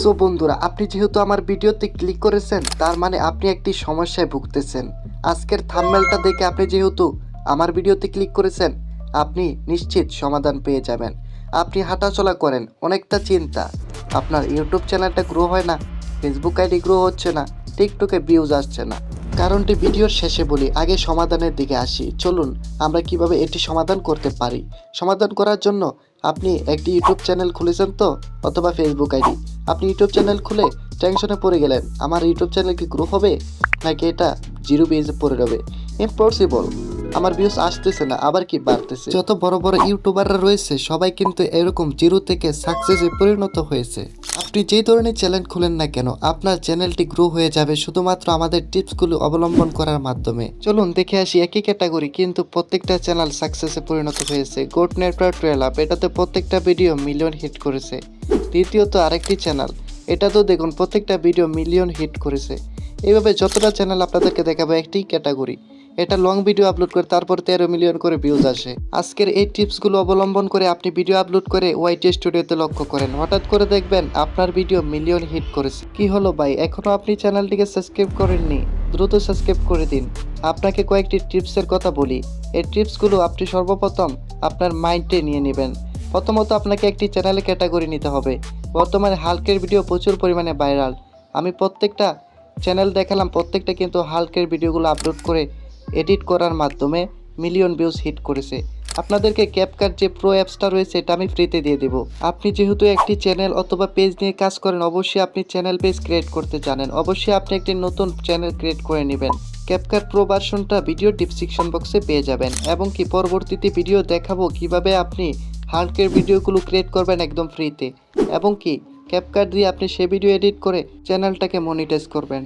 So বন্ধুরা, আপনি যেহেতু আমার ভিডিওতে ক্লিক করেছেন, তার মানে আপনি একটি সমস্যায় ভুগতেছেন। আজকের থাম্বনেলটা দেখে আপনি যেহেতু আমার ভিডিওতে ক্লিক করেছেন, আপনি নিশ্চিত সমাধান পেয়ে যাবেন। আপনি হাঁটাচলা করেন, অনেকটা চিন্তা। আপনার ইউটিউব চ্যানেলটা গ্রো হয় না ফেসবুক আইডি গ্রো হচ্ছে না টিকটকে ভিউজ আসছে না। কারণটি ভিডিওর শেষে বলি, আগে সমাধানের দিকে আসি। চলুন, আমরা কীভাবে এটি সমাধান করতে পারি? সমাধান করার জন্য আপনি একটি ইউটিউব চ্যানেল খুলেছেন তো? অথবা ফেসবুক আইডি। আপনি ইউটিউব চ্যানেল খুলে টেনশনে পড়ে গেলেন আমার ইউটিউব চ্যানেল কি গ্রো হবে? নাকি এটা জিরো বেজে পড়ে রবে ইম্পসিবল আমার ভিউজ আসতেছে না, আবার কি বাড়তেছে? যত বড় বড় ইউটিউবাররা রয়েছে, সবাই কিন্তু এরকম জিরো থেকে সাকসেসে পরিণত হয়েছে। আপনি যে ধরনের চ্যানেল খুলেন না কেন, আপনার চ্যানেলটি গ্রো হয়ে যাবে শুধুমাত্র আমাদের টিপসগুলো অবলম্বন করার মাধ্যমে। চলুন দেখে আসি একই ক্যাটাগরি কিন্তু প্রত্যেকটা চ্যানেল সাকসেসে পরিণত হয়েছে। গোট নেটওয়ার্ক টুয়েলভ এটাতে প্রত্যেকটা ভিডিও মিলিয়ন হিট করেছে। দ্বিতীয়ত আরেকটি চ্যানেল। এটা তো দেখুন, প্রত্যেকটা ভিডিও মিলিয়ন হিট করেছে। এইভাবে যতটা চ্যানেল আপনাদেরকে দেখাবো, একটি ক্যাটাগরি। এটা লং ভিডিও আপলোড করে তারপর তেরো মিলিয়ন করে ভিউজ আসে। আজকের এই টিপসগুলো অবলম্বন করে আপনি ভিডিও আপলোড করে ওয়াইটি স্টুডিওতে লক্ষ্য করেন। হঠাৎ করে দেখবেন আপনার ভিডিও মিলিয়ন হিট করেছে। কি হলো ভাই? এখনও আপনি চ্যানেলটিকে সাবস্ক্রাইব করেননি? দ্রুত সাবস্ক্রাইব করে দিন। আপনাকে কয়েকটি টিপসের কথা বলি। এই টিপসগুলো আপনি সর্বপ্রথম আপনার মাইন্ডে নিয়ে নেবেন। প্রথমত আপনাকে একটি চ্যানেলে ক্যাটাগরি নিতে হবে। বর্তমানে হালকের ভিডিও প্রচুর পরিমাণে ভাইরাল আমি প্রত্যেকটা চ্যানেল দেখালাম, প্রত্যেকটা কিন্তু হালকের ভিডিওগুলো আপলোড করে এডিট করার মাধ্যমে মিলিয়ন ভিউজ হিট করেছে। আপনাদেরকে ক্যাপকাট যে প্রো অ্যাপসটা রয়েছে, এটা আমি ফ্রিতে দিয়ে দেবো। আপনি যেহেতু একটি চ্যানেল অথবা পেজ নিয়ে কাজ করেন, অবশ্যই আপনি চ্যানেল পেজ ক্রিয়েট করতে জানেন। অবশ্যই আপনি একটি নতুন চ্যানেল ক্রিয়েট করে নেবেন। ক্যাপকাট প্রো ভার্সনটা ভিডিও ডিসক্রিপশন বক্সে পেয়ে যাবেন। এবং কি পরবর্তীতে ভিডিও দেখাবো কীভাবে আপনি হাল্কের ভিডিওগুলো ক্রিয়েট করবেন একদম ফ্রিতে এবং কি ক্যাপকাট দিয়ে আপনি সে ভিডিও এডিট করে চ্যানেলটাকে মনিটাইজ করবেন।